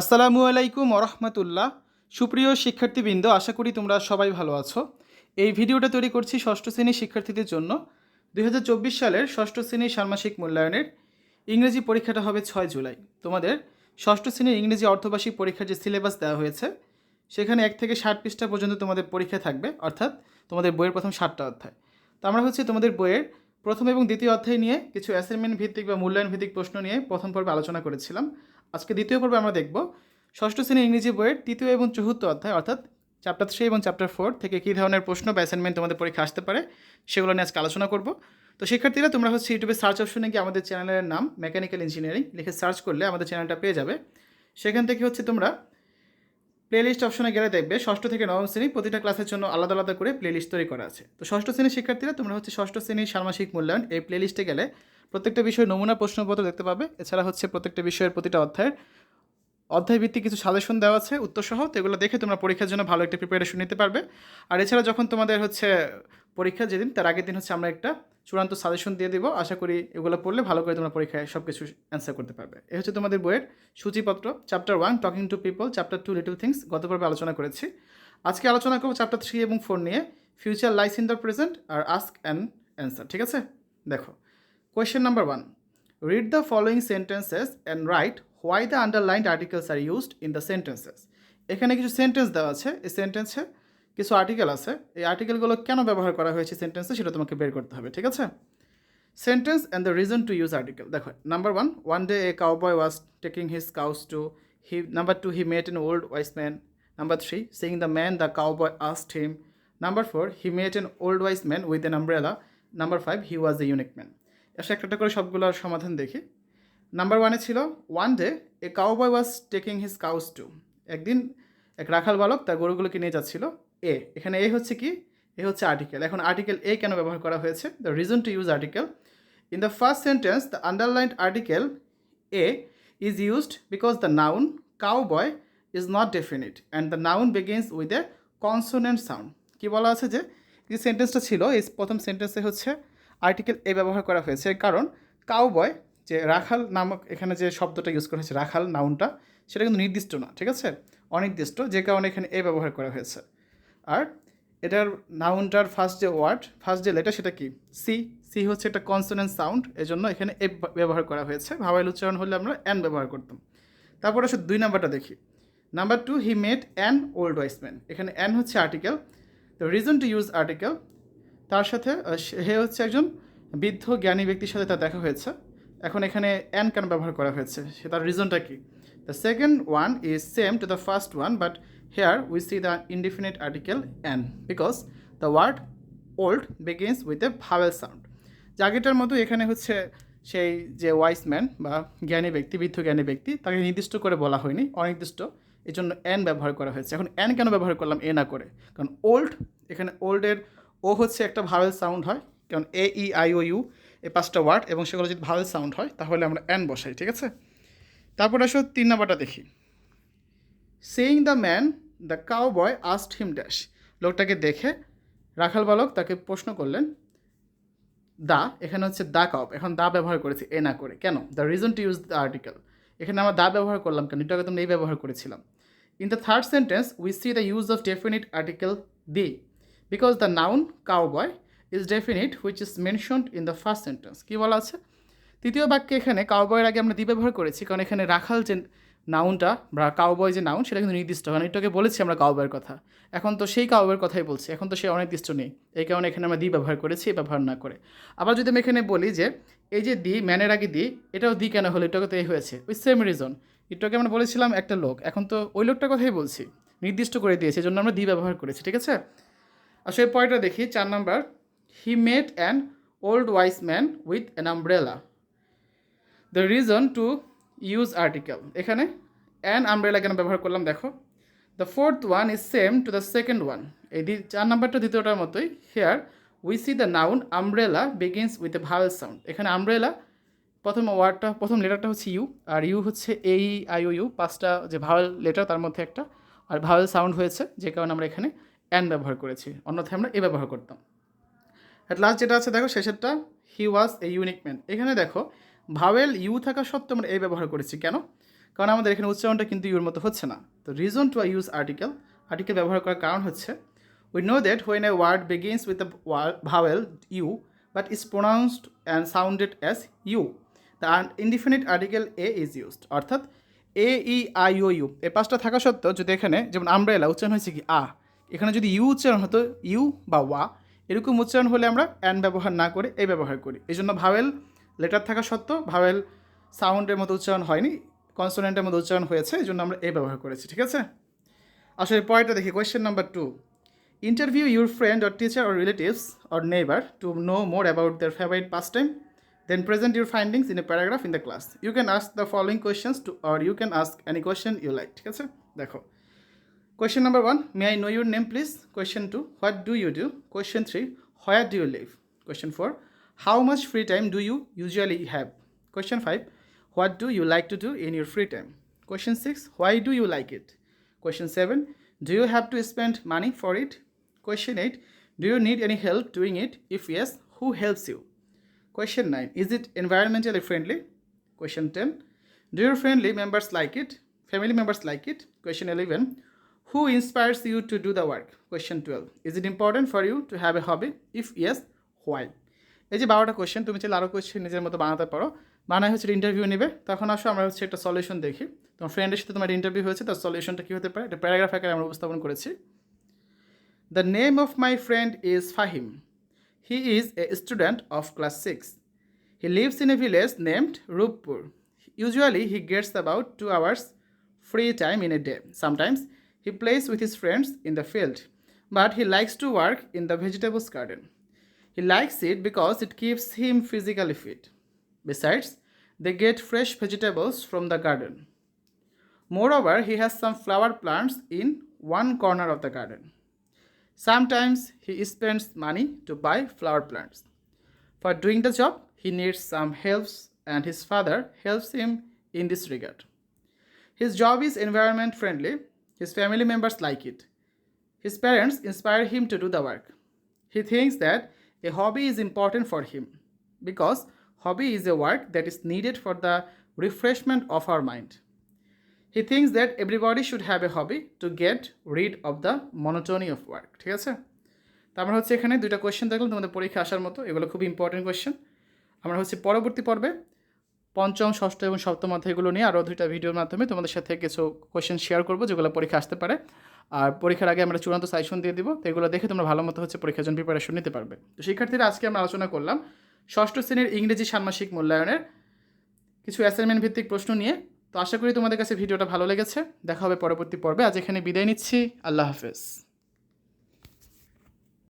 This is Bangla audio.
আসসালামু আলাইকুম ওরহমতুল্লাহ। সুপ্রিয় শিক্ষার্থীবৃন্দ, আশা করি তোমরা সবাই ভালো আছো। এই ভিডিওটা তৈরি করছি ষষ্ঠ শ্রেণির শিক্ষার্থীদের জন্য। দুই হাজার চব্বিশ সালের ষষ্ঠ শ্রেণির ষান্মাসিক মূল্যায়নের ইংরেজি পরীক্ষাটা হবে ছয় জুলাই। তোমাদের ষষ্ঠ শ্রেণির ইংরেজি অর্ধবার্ষিক পরীক্ষার যে সিলেবাস দেওয়া হয়েছে, সেখানে এক থেকে ষাট পৃষ্ঠা পর্যন্ত তোমাদের পরীক্ষা থাকবে, অর্থাৎ তোমাদের বইয়ের প্রথম ষাটটা অধ্যায়। তো আমরা হচ্ছে তোমাদের বইয়ের প্রথম এবং দ্বিতীয় অধ্যায় নিয়ে কিছু অ্যাসাইনমেন্ট ভিত্তিক বা মূল্যায়ন ভিত্তিক প্রশ্ন নিয়ে প্রথম পর্বে আলোচনা করেছিলাম। আজকে দ্বিতীয় পর্বে আমরা দেখব ষষ্ঠ শ্রেণির ইংরেজি বইয়ের তৃতীয় এবং চতুর্থ অধ্যায়, অর্থাৎ চ্যাপ্টার থ্রি এবং চ্যাপ্টার ফোর থেকে কী ধরনের প্রশ্ন বা অ্যাসাইনমেন্ট তোমাদের পরীক্ষা আসতে পারে সেগুলো নিয়ে আজকে আলোচনা করব। তো শিক্ষার্থীরা, তোমরা হচ্ছে ইউটিউবে সার্চ অপশনে গিয়ে আমাদের চ্যানেলের নাম মেকানিক্যাল ইঞ্জিনিয়ারিং লিখে সার্চ করলে আমাদের চ্যানেলটা পেয়ে যাবে। সেখান থেকে হচ্ছে তোমরা প্লেলিস্ট অপশনে গেলে দেখবে ষষ্ঠ থেকে নবম শ্রেণি প্রতিটা ক্লাসের জন্য আলাদা আলাদা করে প্লেলিস্ট তৈরি করা আছে। তো ষষ্ঠ শ্রেণির শিক্ষার্থীরা, তোমরা হচ্ছে ষষ্ঠ শ্রেণির ষান্মাসিক মূল্যায়ন এই প্লেলিস্টে গেলে প্রত্যেকটা বিষয়ের নমুনা প্রশ্নপত্র দেখতে পাবে। এছাড়া হচ্ছে প্রত্যেকটা বিষয়ের প্রতিটা অধ্যায়ের অধ্যায় ভিত্তিক কিছু সাজেশন দেওয়া আছে, উত্তরসহ, তো এগুলো দেখে তোমরা পরীক্ষার জন্য ভালো একটা প্রিপারেশন নিতে পারবে। আর এছাড়া যখন তোমাদের হচ্ছে পরীক্ষা যেদিন, তার আগের দিন হচ্ছে আমরা একটা চূড়ান্ত সাজেশন দিয়ে দেবো। আশা করি এগুলো পড়লে ভালো করে তোমরা পরীক্ষায় সব কিছু অ্যান্সার করতে পারবে। এ হচ্ছে তোমাদের বইয়ের সূচিপত্র chapter one talking to people chapter two little things গত পর্বে আলোচনা করেছি। আজকে আলোচনা করব চ্যাপ্টার থ্রি এবং ফোর নিয়ে future lies in the present R ask and answer ঠিক আছে? দেখো question number one read the following sentences and write why the underlined articles are used in the sentences এখানে কিছু সেন্টেন্স দেওয়া আছে। এই সেন্টেন্সে কিছু আর্টিকেল আছে। এই আর্টিকেলগুলো কেন ব্যবহার করা হয়েছে সেন্টেন্সে সেটা তোমাকে বের করতে হবে, ঠিক আছে? Sentence and the reason to use article দেখো number one one day a cowboy was taking his cows to he number two he met an old wise man number three saying the man the cowboy asked him number four he met an old wise man with an umbrella number five he was a unique man এসে একটা একটা করে সবগুলোর সমাধান দেখি। নাম্বার ওয়ানে ছিল one day a cowboy was taking his cows to একদিন এক রাখাল বালক তার গরুগুলোকে নিয়ে যাচ্ছিল। এ এখানে এ হচ্ছে কি? এ হচ্ছে আর্টিকেল এখন আর্টিকেল এ কেন ব্যবহার করা হয়েছে? The reason to use article in the first sentence the underlined article a is used because the noun cowboy is not definite and the noun begins with a consonant sound কী বলা আছে যে? যে সেন্টেন্সটা ছিল, এই প্রথম সেন্টেন্সে হচ্ছে আর্টিকেল এ ব্যবহার করা হয়েছে। কারণ কাউবয় যে রাখাল নামক এখানে যে শব্দটা ইউজ করা হয়েছে, রাখাল নাউনটা সেটা কিন্তু নির্দিষ্ট না, ঠিক আছে? অনির্দিষ্ট, যে কারণে এখানে এ ব্যবহার করা হয়েছে। আর এটার নাউনটার ফার্স্ট যে ওয়ার্ড ফার্স্ট যে লেটার সেটা কি? সি সি হচ্ছে একটা কনসোনেন্ট সাউন্ড এজন্য এখানে এ ব্যবহার করা হয়েছে। ভাওয়াইল উচ্চারণ হলে আমরা অ্যান ব্যবহার করতাম। তারপর আসলে দুই নাম্বারটা দেখি। Number two he made an old wise man এখানে অ্যান হচ্ছে article the reason to use article তার সাথে সে হচ্ছে একজন বৃদ্ধ জ্ঞানী ব্যক্তির সাথে তার দেখা হয়েছে। এখন এখানে অ্যান কেন ব্যবহার করা হয়েছে। সে তার রিজনটা কি? The second one is same to the first one but here we see the indefinite article an because the word old begins with a vowel sound আগেটার মতো এখানে হচ্ছে সেই যে ওয়াইস ম্যান বা জ্ঞানী ব্যক্তি, বৃদ্ধ জ্ঞানী ব্যক্তি, তাকে নির্দিষ্ট করে বলা হয়নি, অনির্দিষ্ট। এই জন্য অ্যান ব্যবহার করা হয়েছে। এখন অ্যান কেন ব্যবহার করলাম? এ না করে। কারণ ওল্ড এখানে ওল্ডের ও হচ্ছে একটা ভাওয়েল সাউন্ড হয়, কারণ এ ই আই ও ইউ এই পাঁচটা ওয়ার্ড এবং সেগুলো যদি ভাওয়েল সাউন্ড হয়, তাহলে আমরা অ্যান বসাই, ঠিক আছে? তারপর আসো তিন নাম্বারটা দেখি। Saying the man the cowboy asked him dash লোকটাকে দেখে রাখাল বালক তাকে প্রশ্ন করলেন, দা, এখানে হচ্ছে দা কাপ এখন দা ব্যবহার করেছি, এ না করে, কেন? The reason to use the article এখানে আমরা দা ব্যবহার করলাম কেন? এটাকে তোমরা এই ব্যবহার করেছিলাম। In the third sentence we see the use of definite article the because the noun cowboy is definite which is mentioned in the first sentence কী বলা আছে? তৃতীয় বাক্যে এখানে কাউবয়ের আগে আমরা দি ব্যবহার করেছি, কারণ এখানে রাখাল যে নাউনটা বা কাউবয় যে নাউন সেটা কিন্তু নির্দিষ্ট, কারণ এটাকে বলেছি আমরা কাউবয়ের কথা। এখন তো সেই কাউবয়ের কথাই বলছি, এখন তো সে অনির্দিষ্ট নেই। এই কারণে এখানে আমরা দি ব্যবহার করেছি ব্যবহার না করে। আবার যদি আমি এখানে বলি যে, এই যে দি, ম্যানের আগে দি, এটাও দি কেন হলো? এটাকে তো এই হয়েছে। ওই সেম রিজন এটাকে আমরা বলেছিলাম একটা লোক। এখন তো ওই লোকটার কথাই বলছি। নির্দিষ্ট করে দিয়েছে এই জন্য আমরা দি ব্যবহার করেছি, ঠিক আছে? আসলে এর পরেরটা দেখি, চার number. He met an old wise man with an umbrella the reason to use article এখানে অ্যান আমব্রেলা কেন ব্যবহার করলাম দেখো। The fourth one is same to the second one এই চার নাম্বারটা দ্বিতীয়টার মতোই। Here we see the noun umbrella begins with a vowel sound এখানে আমব্রেলা প্রথম ওয়ার্ডটা, প্রথম লেটারটা হচ্ছে ইউ, আর ইউ হচ্ছে এই, আই ইউ, পাঁচটা যে ভাওয়েল লেটার তার মধ্যে একটা, আর ভাওয়েল সাউন্ড হয়েছে, যে কারণে আমরা এখানে অ্যান ব্যবহার করেছি। অন্যথায় আমরা এ ব্যবহার করতাম। অ্যাট লাস্ট যেটা আছে, দেখো শেষেরটা হি ওয়াজ এ ইউনিক ম্যান এখানে দেখো, ভাওয়েল ইউ থাকা সত্ত্বেও আমরা এই ব্যবহার করেছি। কেন? কারণ আমাদের এখানে উচ্চারণটা কিন্তু ইউর মতো হচ্ছে না। তো reason to I use article article ব্যবহার করার কারণ হচ্ছে we know that when a word begins with the vowel U but is pronounced and sounded as U the indefinite article a is used অর্থাৎ এ E I O U A পাঁচটা থাকা সত্ত্বেও যদি এখানে, যেমন আমব্রেলা উচ্চারণ হয়েছে কি, আ এখানে যদি ইউ উচ্চারণ হতো, ইউ বা ওয়া, এরকম উচ্চারণ হলে আমরা অ্যান ব্যবহার না করে এ ব্যবহার করি। এই জন্য ভাওয়েল লেটার থাকা সত্ত্বেও ভাওয়েল সাউন্ডের মতো উচ্চারণ হয়নি, কনসোনেন্টের মতো উচ্চারণ হয়েছে, এই জন্য আমরা এ ব্যবহার করেছি, ঠিক আছে? আসলে পরেরটা দেখি question number two interview your friend or teacher or relatives or neighbour to know more about their favourite pastime then present your findings in a paragraph in the class you can ask the following questions to or you can ask any question you like ঠিক আছে? দেখো Question number one, may I know your name, please? Question two, what do you do? Question three, where do you live? Question four, how much free time do you usually have? Question five, what do you like to do in your free time? Question six, why do you like it? Question seven, do you have to spend money for it? Question eight, do you need any help doing it? If yes, who helps you? Question 9. Is it environmentally friendly? Question 10. Do your friendly members like it? Family members like it? Question 11. Who inspires you to do the work? Question 12. Is it important for you to have a hobby? If yes, why? এই যে বারোটা কোয়েশ্চেন তুমি চাইলে আরও কোয়েশ্চেন নিজের মতো বানাতে পারো বানায় হচ্ছে ইন্টারভিউ নেবে তখন আসো আমরা হচ্ছে একটা সলিউশন দেখি তোমার ফ্রেন্ডের সাথে তোমার ইন্টারভিউ হয়েছে তার সলিউশনটা কী হতে পারে এটা প্যারাগ্রাফ আকারে আমরা উপস্থাপন করেছি the name of my friend is Fahim he is a student of class six He lives in a village named Rupur. Usually, he gets about two hours free time in a day. Sometimes, he plays with his friends in the field, but he likes to work in the vegetables garden. He likes it because it keeps him physically fit. Besides, they get fresh vegetables from the garden. Moreover, he has some flower plants in one corner of the garden. Sometimes he spends money to buy flower plants. For doing the job, he needs some helps, and his father helps him in this regard. His job is environment friendly. His family members like it. His parents inspire him to do the work. He thinks that a hobby is important for him because hobby is a work that is needed for the refreshment of our mind. He thinks that everybody should have a hobby to get rid of the monotony of work. ঠিক আছে তো আমরা হচ্ছে এখানে দুইটা কোয়েশ্চেন দেখলাম তোমাদের পরীক্ষা আসার মতো এগুলো খুবই ইম্পর্টেন্ট কোয়েশ্চেন আমরা হচ্ছে পরবর্তী পর্বে পঞ্চম, ষষ্ঠ এবং সপ্তম অধ্যায়গুলো নিয়ে আরও দুইটা ভিডিওর মাধ্যমে তোমাদের সাথে কিছু কোয়েশ্চেন শেয়ার করব, যেগুলো পরীক্ষা আসতে পারে। আর পরীক্ষার আগে আমরা চূড়ান্ত সাজেশন দিয়ে দিব, তো এগুলো দেখে তোমরা ভালো মতো হচ্ছে পরীক্ষার জন্য প্রিপারেশন নিতে পারবে। তো শিক্ষার্থীরা, আজকে আমরা আলোচনা করলাম ষষ্ঠ শ্রেণির ইংরেজি ষান্মাসিক মূল্যায়নের কিছু অ্যাসাইনমেন্ট ভিত্তিক প্রশ্ন নিয়ে। তো আশা করি তোমাদের কাছে ভিডিওটা ভালো লেগেছে। দেখা হবে পরবর্তী পর্বে। আজ এখানে বিদায় নিচ্ছি। আল্লাহ হাফেজ।